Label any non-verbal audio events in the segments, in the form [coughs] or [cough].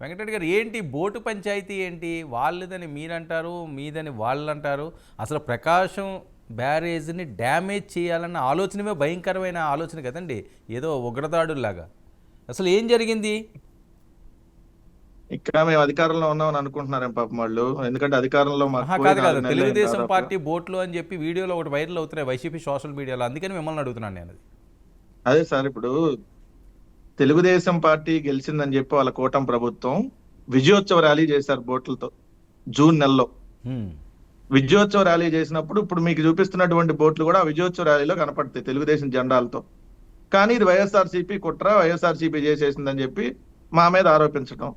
వెంకటరెడ్డి గారు ఏంటి బోటు పంచాయతీ ఏంటి? వాళ్ళదని మీరంటారు మీదని వాళ్ళు అంటారు అసలు ప్రకాశం బ్యారేజ్ని డ్యామేజ్ చేయాలన్న ఆలోచనమే భయంకరమైన ఆలోచన కదండి. ఏదో ఉగ్రదాడుల్లాగా. అసలు ఏం జరిగింది? ఇక్కడ మేము అధికారంలో ఉన్నామని అనుకుంటున్నారేం పాపం వాళ్ళు. ఎందుకంటే అధికారంలో కాదు కాదు. తెలుగుదేశం. పార్టీ బోట్లు అని చెప్పి వీడియోలో ఒకటి వైరల్ అవుతున్నాయి వైసీపీ సోషల్ మీడియాలో. అందుకని మిమ్మల్ని అడుగుతున్నాను నేను అదే సార్ ఇప్పుడు తెలుగుదేశం పార్టీ గెలిచిందని చెప్పి వాళ్ళ కూటమి ప్రభుత్వం విజయోత్సవ ర్యాలీ చేశారు బోట్లతో జూన్ నెలలో. విజయోత్సవ ర్యాలీ చేసినప్పుడు ఇప్పుడు మీకు చూపిస్తున్నటువంటి బోట్లు కూడా విజయోత్సవ ర్యాలీలో కనపడతాయి తెలుగుదేశం జెండాలతో. కానీ ఇది వైఎస్ఆర్సీపీ కుట్ర వైఎస్ఆర్సీపీ చేసేసిందని చెప్పి మా మీద ఆరోపించడం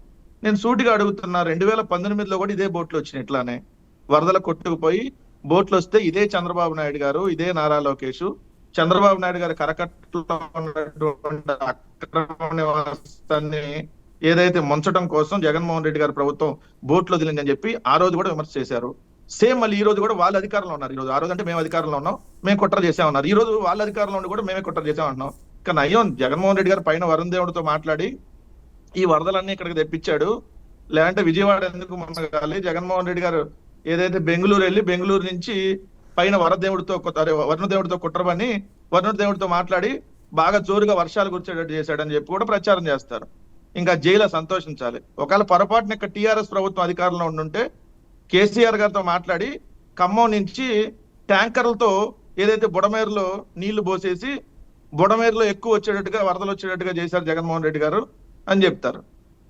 నేను సూటిగా అడుగుతున్నా రెండు వేల పంతొమ్మిదిలో కూడా ఇదే బోట్లు వచ్చినాయి ఇట్లానే. వరదల కొట్టుకుపోయి బోట్లు వస్తే ఇదే చంద్రబాబు నాయుడు గారు ఇదే నారా లోకేష్ చంద్రబాబు నాయుడు గారి కరకట్లో ఉన్నటువంటి అక్రమ నివాసాన్ని ఏదైతే ముంచడం కోసం జగన్మోహన్ రెడ్డి గారి ప్రభుత్వం బోట్లు వదిలిందని చెప్పి ఆ రోజు కూడా విమర్శ చేశారు. సేమ్ మళ్ళీ ఈ రోజు కూడా వాళ్ళ అధికారంలో ఉన్నారు. ఈ రోజు ఆ రోజు అంటే మేము అధికారంలో ఉన్నాం. మేము కుట్ర చేసామన్నారు ఈ రోజు వాళ్ళ అధికారంలో ఉండి కూడా మేమే కుట్ర చేసామంటున్నాం కానీ అయ్యో జగన్మోహన్ రెడ్డి గారు పైన వరుణ్ దేవుడితో మాట్లాడి ఈ వరదలన్నీ ఇక్కడికి తెప్పించాడు. లేదంటే విజయవాడ ఎందుకు మునగాలి? జగన్మోహన్ రెడ్డి గారు ఏదైతే బెంగళూరు వెళ్ళి బెంగళూరు నుంచి పైన వరదేవుడితో వరుణ దేవుడితో వరుణదేవుడితో కుట్రబని వరుణదేవుడితో మాట్లాడి బాగా జోరుగా వర్షాలు కురిచేటట్టు చేశాడని చెప్పి కూడా ప్రచారం చేస్తారు. ఇంకా జైలు సంతోషించాలి. ఒకవేళ పొరపాటున ఇక్కడ టిఆర్ఎస్ ప్రభుత్వం అధికారంలో ఉండుంటే కేసీఆర్ గారితో మాట్లాడి ఖమ్మం నుంచి ట్యాంకర్లతో ఏదైతే బుడమేరులో నీళ్ళు పోసేసి బుడమేరులో ఎక్కువ వచ్చేటట్టుగా వరదలు వచ్చేటట్టుగా చేశారు జగన్మోహన్ రెడ్డి గారు అని చెప్తారు.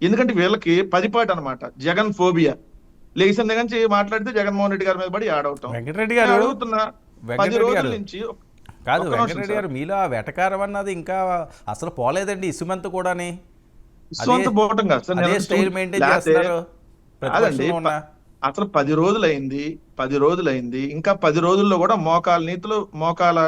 ఎందుకంటే వీళ్ళకి పదిపాటి అన్నమాట. జగన్ ఫోబియా. లేచిన దగ్గర నుంచి మాట్లాడితే జగన్మోహన్ రెడ్డి గారి మీద పడి ఆడవుతాం వెంకటరెడ్డి గారు అడుగుతున్నా పది రోజుల నుంచి కాదు వెంకటరెడ్డి గారు మీలో ఆ వెటకారం అన్నది ఇంకా అసలు పోలేదండి ఇసుమంత కూడాని. అదే స్టైల్ మెయింటైన్ చేస్తున్నారు. అసలు పది రోజులైంది పది రోజులైంది ఇంకా పది రోజుల్లో కూడా మోకాల నీతులు మోకాల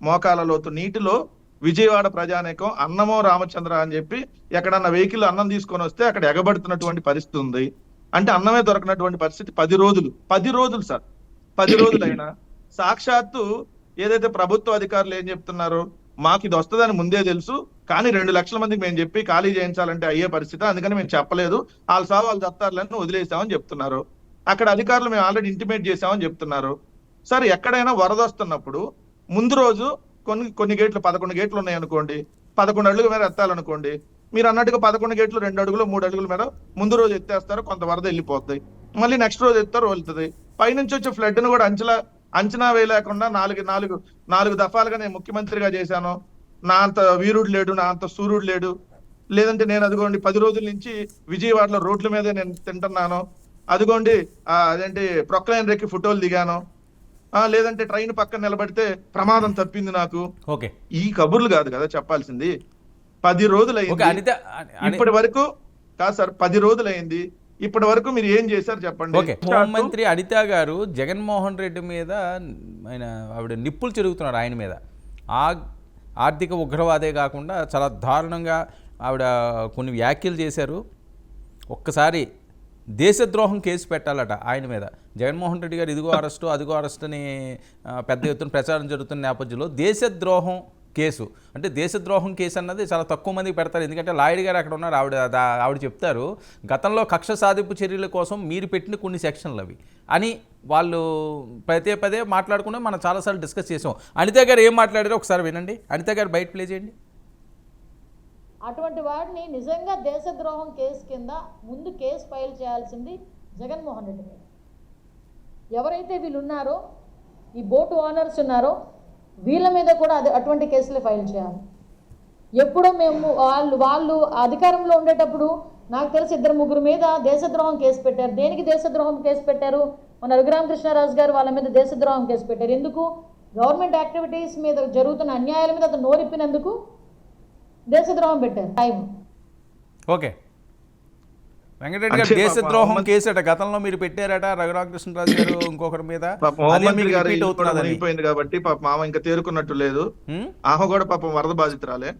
మోకాల లోతు నీటిలో విజయవాడ ప్రజానేకం అన్నమో రామచంద్ర అని చెప్పి ఎక్కడన్నా వెహికల్ అన్నం తీసుకొని వస్తే అక్కడ ఎగబడుతున్నటువంటి పరిస్థితి ఉంది. అంటే అన్నమే దొరకనటువంటి పరిస్థితి పది రోజులు పది రోజులు సార్ పది రోజులైనా. సాక్షాత్తు ఏదైతే ప్రభుత్వ అధికారులు ఏం చెప్తున్నారు మాకు ఇది వస్తుందని ముందే తెలుసు కానీ రెండు లక్షల మందికి మేము చెప్పి ఖాళీ చేయించాలంటే అయ్యే పరిస్థితి అందుకని మేము చెప్పలేదు. వాళ్ళ సాగు వాళ్ళు దత్తారులను వదిలేసామని చెప్తున్నారు. అక్కడ అధికారులు మేము ఆల్రెడీ ఇంటిమేట్ చేసామని చెప్తున్నారు. సరే ఎక్కడైనా వరద వస్తున్నప్పుడు ముందు రోజు కొన్ని కొన్ని గేట్లు పదకొండు గేట్లు ఉన్నాయి అనుకోండి పదకొండు అడుగుల మీద ఎత్తాలనుకోండి మీరు అన్నట్టుగా పదకొండు గేట్లు రెండు అడుగులు మూడు అడుగుల మీద ముందు రోజు ఎత్తేస్తారు కొంత వరద వెళ్ళిపోతాయి మళ్ళీ నెక్స్ట్ రోజు ఎత్తారు వెళ్తుంది. పైనుంచి వచ్చే ఫ్లడ్ను కూడా అంచనా అంచనా వేయలేకుండా నాలుగు నాలుగు నాలుగు దఫాలుగా నేను ముఖ్యమంత్రిగా చేశాను. నా అంత వీరుడు లేడు నా అంత సూర్యుడు లేడు. లేదంటే నేను అదిగోండి పది రోజుల నుంచి విజయవాడలో రోడ్ల మీదే నేను తింటున్నాను. అదిగోండి అదేంటి ప్రొక్లైన్ రెక్కి ఫోటోలు దిగాను. ఆ, లేదంటే ట్రైన్ పక్కన నిలబడితే ప్రమాదం తప్పింది నాకు. ఓకే. ఈ కబుర్లు కాదు కదా చెప్పాల్సింది. పది రోజులు ఓకే అయింది అనిత అని- ఇప్పటి వరకు కాదు సార్ పది రోజులు అయింది ఇప్పటి వరకు మీరు ఏం చేశారు చెప్పండి. ఓకే. హోంమంత్రి అనిత గారు జగన్మోహన్ రెడ్డి మీద ఆయన ఆవిడ నిప్పులు చెరుగుతున్నారు ఆయన మీద. ఆ ఆర్థిక ఉగ్రవాదే కాకుండా చాలా దారుణంగా ఆవిడ కొన్ని వ్యాఖ్యలు చేశారు. ఒక్కసారి దేశద్రోహం కేసు పెట్టాలట ఆయన మీద. జగన్మోహన్ రెడ్డి గారు ఇదిగో అరెస్టు అదిగో అరెస్ట్ అని పెద్ద ఎత్తున ప్రచారం జరుగుతున్న నేపథ్యంలో దేశద్రోహం కేసు. అంటే దేశద్రోహం కేసు అన్నది చాలా తక్కువ మందికి పెడతారు. ఎందుకంటే లాయర్ గారు అక్కడ ఉన్నారు. ఆవిడ ఆవిడ చెప్తారు గతంలో కక్ష సాధింపు చర్యల కోసం మీరు పెట్టిన కొన్ని సెక్షన్లు అవి. అని వాళ్ళు పదే పదే మాట్లాడుకుని మనం చాలాసార్లు డిస్కస్ చేసాం. అనిత గారు ఏం మాట్లాడారో ఒకసారి వినండి. అనిత గారు బయట ప్లే చేయండి. అటువంటి వాడిని నిజంగా దేశద్రోహం కేసు కింద ముందు కేసు ఫైల్ చేయాల్సింది జగన్మోహన్ రెడ్డి మీద. ఎవరైతే వీళ్ళు ఉన్నారో ఈ బోటు ఓనర్స్ ఉన్నారో వీళ్ళ మీద కూడా అది అటువంటి కేసులే ఫైల్ చేయాలి. ఎప్పుడో మేము వాళ్ళు వాళ్ళు అధికారంలో ఉండేటప్పుడు నాకు తెలిసి ఇద్దరు ముగ్గురు మీద దేశద్రోహం కేసు పెట్టారు. దేనికి దేశద్రోహం కేసు పెట్టారు? మన రఘురామకృష్ణరాజు గారు వాళ్ళ మీద దేశద్రోహం కేసు పెట్టారు. ఎందుకు? గవర్నమెంట్ యాక్టివిటీస్ మీద జరుగుతున్న అన్యాయాల మీద అతను నోరిప్పినందుకు దేశద్రోహం పెట్టారు. టైం. ఓకే. వెంకటరెడ్డి గారు దేశద్రోహం అట. గతంలో మీరు పెట్టారట రఘురామకృష్ణరాజు గారు [coughs] ఇంకొకరి మీద. మునిగిపోయింది కాబట్టి పాప మామ ఇంకా తేరుకున్నట్టు లేదు? ఆమె కూడా పాపం వరద బాధితురాలే.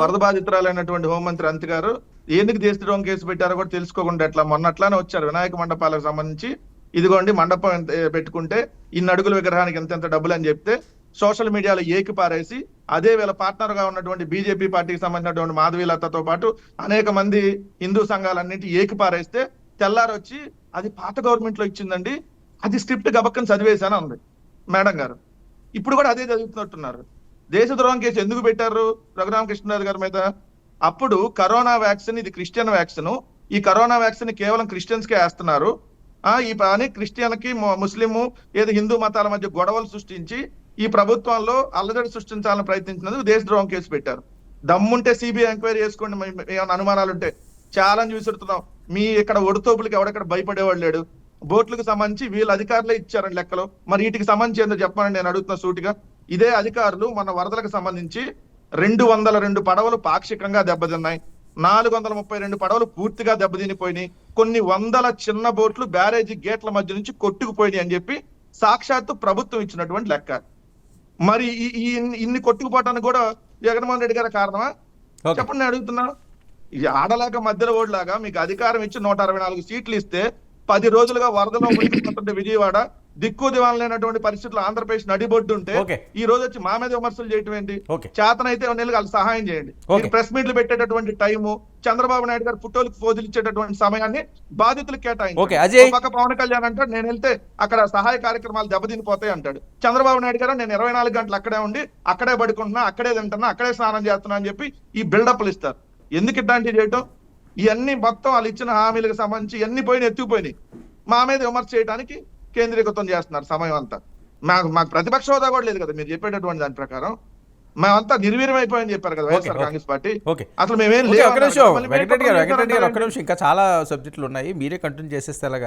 వరద బాధితురాలైనటువంటి హోంమంత్రి అంతి గారు ఎందుకు దేశద్రోహం కేసు పెట్టారో కూడా తెలుసుకోకుండా ఎట్లా మొన్న అట్లానే వచ్చారు. వినాయక మండపాలకు సంబంధించి ఇదిగోండి మండపం పెట్టుకుంటే ఇన్ని అడుగుల విగ్రహానికి ఎంత ఎంత డబ్బులు అని చెప్తే సోషల్ మీడియాలో ఏకి పారేసి అదే వీళ్ళ పార్ట్నర్గా ఉన్నటువంటి బీజేపీ పార్టీకి సంబంధించినటువంటి మాధవీలతతో పాటు అనేక మంది హిందూ సంఘాలన్నింటి ఏకిపారేస్తే తెల్లారి వచ్చి అది పాత గవర్నమెంట్లో ఇచ్చిందండి అది స్క్రిప్ట్ గబక్కని చదివేశాను అంది మేడం గారు. ఇప్పుడు కూడా అదే చదువుతున్నట్టున్నారు. దేశద్రోహం కేసు ఎందుకు పెట్టారు రఘురామకృష్ణరాజు గారి మీద? అప్పుడు కరోనా వ్యాక్సిన్ ఇది క్రిస్టియన్ వ్యాక్సిన్. ఈ కరోనా వ్యాక్సిన్ కేవలం క్రిస్టియన్స్ కే వేస్తున్నారు. ఈ పని క్రిస్టియన్కి ముస్లిం ఏదో హిందూ మతాల మధ్య గొడవలు సృష్టించి ఈ ప్రభుత్వంలో అల్లజడి సృష్టించాలని ప్రయత్నించినందుకు దేశద్రోహం కేసు పెట్టారు. దమ్ముంటే సిబిఐ ఎంక్వైరీ చేసుకోండి ఏమైనా అనుమానాలు ఉంటే. ఛాలెంజ్ విసురుతున్నాం. మీ ఇక్కడ ఒడితోపులకి ఎవడెక్కడ భయపడేవాడు లేడు. బోట్లకు సంబంధించి వీళ్ళ అధికారులే ఇచ్చారండి లెక్కలు. మరి వీటికి సంబంధించి ఏందో చెప్పమని నేను అడుగుతున్న సూటిగా. ఇదే అధికారులు మన వరదలకు సంబంధించి రెండు వందల రెండు పడవలు పాక్షికంగా దెబ్బతిన్నాయి. నాలుగు వందల ముప్పై రెండు పడవలు పూర్తిగా దెబ్బతినిపోయినాయి. కొన్ని వందల చిన్న బోట్లు బ్యారేజీ గేట్ల మధ్య నుంచి కొట్టుకుపోయినాయి అని చెప్పి సాక్షాత్తు ప్రభుత్వం ఇచ్చినటువంటి లెక్క. మరి ఈ- ఇన్ని- కొట్టుకుపోవటానికి కూడా జగన్మోహన్ రెడ్డి గారి కారణమా? చెప్పండి నేను అడుగుతున్నా. ఇది ఆడలేక మధ్యలో ఓడిలాగా మీకు అధికారం ఇచ్చి నూట అరవై నాలుగు సీట్లు ఇస్తే పది రోజులుగా వరదలో మునిగిపోతుంటే విజయవాడ దిక్కు దివాన్ లేనటువంటి పరిస్థితుల్లో ఆంధ్రప్రదేశ్ నడిబొడ్డు ఉంటే. ఈ రోజు వచ్చి మా మీద విమర్శలు చేయటం ఏంటి? చేతనైతే నెలలు వాళ్ళు సహాయం చేయండి. ప్రెస్ మీట్లు పెట్టేటటువంటి టైము చంద్రబాబు నాయుడు గారు ఫోటోలకు ఫోజులు ఇచ్చేటటువంటి సమయాన్ని బాధితులకు. ఒక పక్క పవన్ కళ్యాణ్ అంటాడు నేను వెళ్తే అక్కడ సహాయ కార్యక్రమాలు దెబ్బతినిపోతాయి అంటాడు. చంద్రబాబు నాయుడు గారు నేను ఇరవై నాలుగు గంటలు అక్కడే ఉండి అక్కడే పడుకుంటున్నా అక్కడే తింటున్నా అక్కడే స్నానం చేస్తున్నా అని చెప్పి ఈ బిల్డప్లు ఇస్తారు. ఎందుకు ఇట్లాంటివి చేయటం? ఇవన్నీ మొత్తం వాళ్ళు ఇచ్చిన హామీలకు సంబంధించి ఇవన్నీ పోయిన ఎత్తుకుపోయినాయి. మా మీద విమర్శ చేయడానికి కేంద్రీకృతం చేస్తున్నారు సమయం అంతా. మాకు మాకు ప్రతిపక్ష హోదా కూడా లేదు కదా మీరు చెప్పేటటువంటి దాని ప్రకారం. మేమంతా నిర్వీర్యం అయిపోయిందని చెప్పారు కదా వైఎస్ఆర్. కాంగ్రెస్ పార్టీ. అసలు మేమేం ఒక్క నిమిషం. వెంకటరెడ్డి గారు వెంకటరెడ్డి గారు ఒక్క చేశారంటారండి? నిమిషం. ఇంకా చాలా సబ్జెక్టులు ఉన్నాయి. మీరే కంటిన్యూ చేసేస్తే